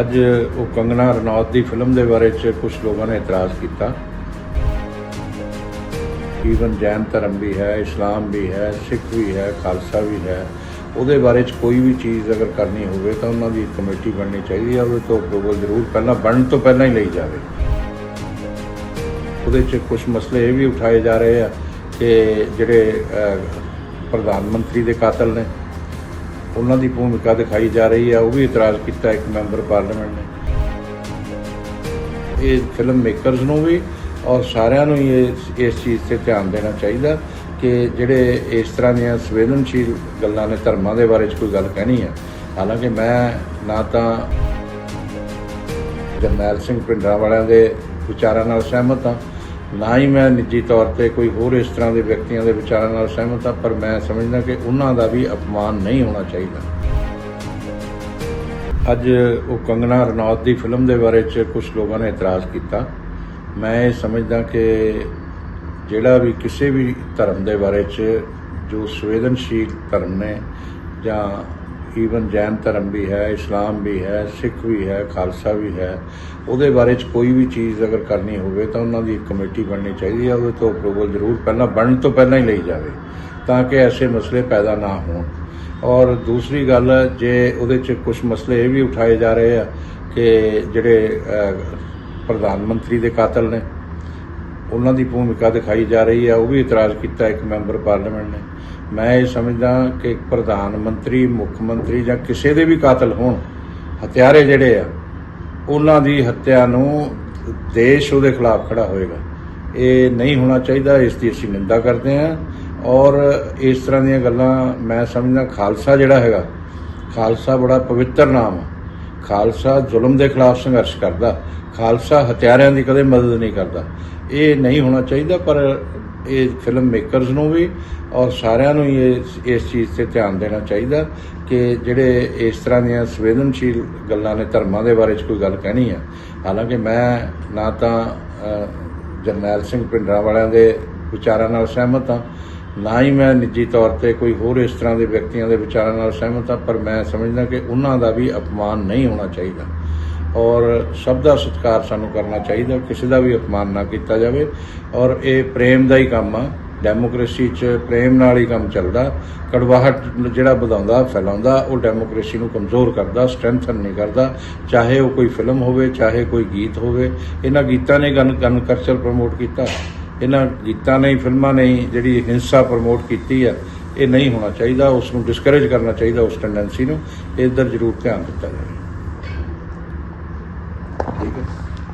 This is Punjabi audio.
ਅੱਜ ਉਹ ਕੰਗਨਾ ਰਣੌਤ ਦੀ ਫਿਲਮ ਦੇ ਬਾਰੇ ਚ ਕੁਝ ਲੋਕਾਂ ਨੇ ਇਤਰਾਜ਼ ਕੀਤਾ। ਈਵਨ ਜੈਨ ਧਰਮ ਵੀ ਹੈ, ਇਸਲਾਮ ਵੀ ਹੈ, ਸਿੱਖ ਵੀ ਹੈ, ਖਾਲਸਾ ਵੀ ਹੈ, ਉਹਦੇ ਬਾਰੇ ਚ ਕੋਈ ਵੀ ਚੀਜ਼ ਅਗਰ ਕਰਨੀ ਹੋਵੇ ਤਾਂ ਉਹਨਾਂ ਦੀ ਕਮੇਟੀ ਬਣਨੀ ਚਾਹੀਦੀ ਹੈ, ਉਹਦੇ ਤੋਂ ਅਪਰੂਵਲ ਜ਼ਰੂਰ ਪਹਿਲਾਂ ਬਣਨ ਤੋਂ ਪਹਿਲਾਂ ਹੀ ਲਈ ਜਾਵੇ। ਉਹਦੇ ਚ ਕੁਝ ਮਸਲੇ ਇਹ ਵੀ ਉਠਾਏ ਜਾ ਰਹੇ ਆ ਕਿ ਜਿਹੜੇ ਪ੍ਰਧਾਨ ਮੰਤਰੀ ਦੇ ਕਾਤਲ ਨੇ ਉਹਨਾਂ ਦੀ ਭੂਮਿਕਾ ਦਿਖਾਈ ਜਾ ਰਹੀ ਹੈ, ਉਹ ਵੀ ਇਤਰਾਜ਼ ਕੀਤਾ ਇੱਕ ਮੈਂਬਰ ਪਾਰਲੀਮੈਂਟ ਨੇ। ਇਹ ਫਿਲਮ ਮੇਕਰਸ ਨੂੰ ਵੀ ਔਰ ਸਾਰਿਆਂ ਨੂੰ ਹੀ ਇਸ ਇਸ ਚੀਜ਼ ਤੇ ਧਿਆਨ ਦੇਣਾ ਚਾਹੀਦਾ ਕਿ ਜਿਹੜੇ ਇਸ ਤਰ੍ਹਾਂ ਦੀਆਂ ਸੰਵੇਦਨਸ਼ੀਲ ਗੱਲਾਂ ਨੇ, ਧਰਮਾਂ ਦੇ ਬਾਰੇ ਚ ਕੋਈ ਗੱਲ ਕਹਿਣੀ ਹੈ। ਹਾਲਾਂਕਿ ਮੈਂ ਨਾ ਤਾਂ ਜਰਨੈਲ ਸਿੰਘ ਪਿੰਡਰਾਂ ਵਾਲਿਆਂ ਦੇ ਵਿਚਾਰਾਂ ਨਾਲ ਸਹਿਮਤ ਹਾਂ ਨਾ ਹੀ ਮੈਂ ਨਿੱਜੀ ਤੌਰ ਤੇ ਕੋਈ ਹੋਰ ਇਸ ਤਰ੍ਹਾਂ ਦੇ ਵਿਅਕਤੀਆਂ ਦੇ ਵਿਚਾਰਾਂ ਨਾਲ ਸਹਿਮਤ ਹਾਂ, ਪਰ ਮੈਂ ਸਮਝਦਾ ਕਿ ਉਹਨਾਂ ਦਾ ਵੀ ਅਪਮਾਨ ਨਹੀਂ ਹੋਣਾ ਚਾਹੀਦਾ। ਅੱਜ ਉਹ ਕੰਗਨਾ ਰਣੌਤ ਦੀ ਫਿਲਮ ਦੇ ਬਾਰੇ ਚ ਕੁਝ ਲੋਕਾਂ ਨੇ ਇਤਰਾਜ਼ ਕੀਤਾ। ਮੈਂ ਇਹ ਸਮਝਦਾ ਕਿ ਜਿਹੜਾ ਵੀ ਕਿਸੇ ਵੀ ਧਰਮ ਦੇ ਬਾਰੇ ਚ ਜੋ ਸੰਵੇਦਨਸ਼ੀਲ ਧਰਮ ਨੇ ਜਾਂ ਈਵਨ ਜੈਨ ਧਰਮ ਵੀ ਹੈ, ਇਸਲਾਮ ਵੀ ਹੈ, ਸਿੱਖ ਵੀ ਹੈ, ਖਾਲਸਾ ਵੀ ਹੈ, ਉਹਦੇ ਬਾਰੇ ਚ ਕੋਈ ਵੀ ਚੀਜ਼ ਅਗਰ ਕਰਨੀ ਹੋਵੇ ਤਾਂ ਉਹਨਾਂ ਦੀ ਇੱਕ ਕਮੇਟੀ ਬਣਨੀ ਚਾਹੀਦੀ ਹੈ, ਉਹਦੇ ਤੋਂ ਅਪਰੂਵਲ ਜ਼ਰੂਰ ਪਹਿਲਾਂ, ਬਣਨ ਤੋਂ ਪਹਿਲਾਂ ਹੀ ਲਈ ਜਾਵੇ, ਤਾਂ ਕਿ ਐਸੇ ਮਸਲੇ ਪੈਦਾ ਨਾ ਹੋਣ। ਔਰ ਦੂਸਰੀ ਗੱਲ, ਜੇ ਉਹਦੇ ਚ ਕੁਝ ਮਸਲੇ ਇਹ ਵੀ ਉਠਾਏ ਜਾ ਰਹੇ ਆ ਕਿ ਜਿਹੜੇ ਪ੍ਰਧਾਨ ਮੰਤਰੀ ਦੇ ਕਾਤਲ ਨੇ, ਉਹਨਾਂ ਦੀ ਭੂਮਿਕਾ ਦਿਖਾਈ ਜਾ ਰਹੀ ਹੈ ਉਹ ਵੀ ਇਤਰਾਜ਼ ਕੀਤਾ ਇੱਕ ਮੈਂਬਰ ਪਾਰਲੀਮੈਂਟ ਨੇ। ਮੈਂ ਇਹ ਸਮਝਦਾ ਕਿ ਪ੍ਰਧਾਨ ਮੰਤਰੀ, ਮੁੱਖ ਮੰਤਰੀ ਜਾਂ ਕਿਸੇ ਦੇ ਵੀ ਕਾਤਲ ਹੋਣ, ਹਥਿਆਰੇ ਜਿਹੜੇ ਆ, ਉਹਨਾਂ ਦੀ ਹੱਤਿਆ ਨੂੰ ਦੇਸ਼ ਉਹਦੇ ਖਿਲਾਫ ਖੜਾ ਹੋਏਗਾ। ਇਹ ਨਹੀਂ ਹੋਣਾ ਚਾਹੀਦਾ, ਇਸ ਦੀ ਅਸੀਂ ਨਿੰਦਾ ਕਰਦੇ ਹਾਂ। ਔਰ ਇਸ ਤਰ੍ਹਾਂ ਦੀਆਂ ਗੱਲਾਂ ਮੈਂ ਸਮਝਦਾ, ਖਾਲਸਾ ਜਿਹੜਾ ਹੈਗਾ, ਖਾਲਸਾ ਬੜਾ ਪਵਿੱਤਰ ਨਾਮ ਆ। ਖਾਲਸਾ ਜ਼ੁਲਮ ਦੇ ਖਿਲਾਫ ਸੰਘਰਸ਼ ਕਰਦਾ। ਖਾਲਸਾ ਹਥਿਆਰਿਆਂ ਦੀ ਕਦੇ ਮਦਦ ਨਹੀਂ ਕਰਦਾ। ਇਹ ਨਹੀਂ ਹੋਣਾ ਚਾਹੀਦਾ, ਪਰ ਇਹ ਫਿਲਮ ਮੇਕਰਸ ਨੂੰ ਵੀ ਔਰ ਸਾਰਿਆਂ ਨੂੰ ਹੀ ਇਸ ਇਸ ਚੀਜ਼ ਤੇ ਧਿਆਨ ਦੇਣਾ ਚਾਹੀਦਾ ਕਿ ਜਿਹੜੇ ਇਸ ਤਰ੍ਹਾਂ ਦੀਆਂ ਸੰਵੇਦਨਸ਼ੀਲ ਗੱਲਾਂ ਨੇ ਧਰਮਾਂ ਦੇ ਬਾਰੇ ਚ ਕੋਈ ਗੱਲ ਕਹਿਣੀ ਹੈ ਹਾਲਾਂਕਿ ਮੈਂ ਨਾ ਤਾਂ ਜਰਨੈਲ ਸਿੰਘ ਪਿੰਡਰਾਂ ਵਾਲਿਆਂ ਦੇ ਵਿਚਾਰਾਂ ਨਾਲ ਸਹਿਮਤ ਹਾਂ, ਨਾ ਹੀ ਮੈਂ ਨਿੱਜੀ ਤੌਰ ਤੇ ਕੋਈ ਹੋਰ ਇਸ ਤਰ੍ਹਾਂ ਦੇ ਵਿਅਕਤੀਆਂ ਦੇ ਵਿਚਾਰਾਂ ਨਾਲ ਸਹਿਮਤ ਹਾਂ, ਪਰ ਮੈਂ ਸਮਝਦਾ ਕਿ ਉਹਨਾਂ ਦਾ ਵੀ ਅਪਮਾਨ ਨਹੀਂ ਹੋਣਾ ਚਾਹੀਦਾ। ਔਰ ਸਭ ਦਾ ਸਤਿਕਾਰ ਸਾਨੂੰ ਕਰਨਾ ਚਾਹੀਦਾ, ਕਿਸੇ ਦਾ ਵੀ ਅਪਮਾਨ ਨਾ ਕੀਤਾ ਜਾਵੇ। ਔਰ ਇਹ ਪ੍ਰੇਮ ਦਾ ਹੀ ਕੰਮ ਆ। ਡੈਮੋਕ੍ਰੇਸੀ 'ਚ ਪ੍ਰੇਮ ਨਾਲ ਹੀ ਕੰਮ ਚੱਲਦਾ। ਕੜਵਾਹਟ ਜਿਹੜਾ ਵਧਾਉਂਦਾ, ਫੈਲਾਉਂਦਾ, ਉਹ ਡੈਮੋਕ੍ਰੇਸੀ ਨੂੰ ਕਮਜ਼ੋਰ ਕਰਦਾ ਸਟਰੈਂਥਨ ਨਹੀਂ ਕਰਦਾ। ਚਾਹੇ ਉਹ ਕੋਈ ਫਿਲਮ ਹੋਵੇ, ਚਾਹੇ ਕੋਈ ਗੀਤ ਹੋਵੇ, ਇਹਨਾਂ ਗੀਤਾਂ ਨੇ ਗਨ ਗਨ ਕਲਚਰ ਪ੍ਰਮੋਟ ਕੀਤਾ। ਇਹਨਾਂ ਗੀਤਾਂ ਨੇ ਫਿਲਮਾਂ ਨੇ ਜਿਹੜੀ ਹਿੰਸਾ ਪ੍ਰਮੋਟ ਕੀਤੀ ਆ, ਇਹ ਨਹੀਂ ਹੋਣਾ ਚਾਹੀਦਾ। ਉਸ ਨੂੰ ਡਿਸਕਰੇਜ ਕਰਨਾ ਚਾਹੀਦਾ ਉਸ ਟੈਂਡੈਂਸੀ ਨੂੰ। ਇਧਰ ਜ਼ਰੂਰ ਧਿਆਨ ਦਿੱਤਾ ਜਾਵੇ। ਠੀਕ ਹੈ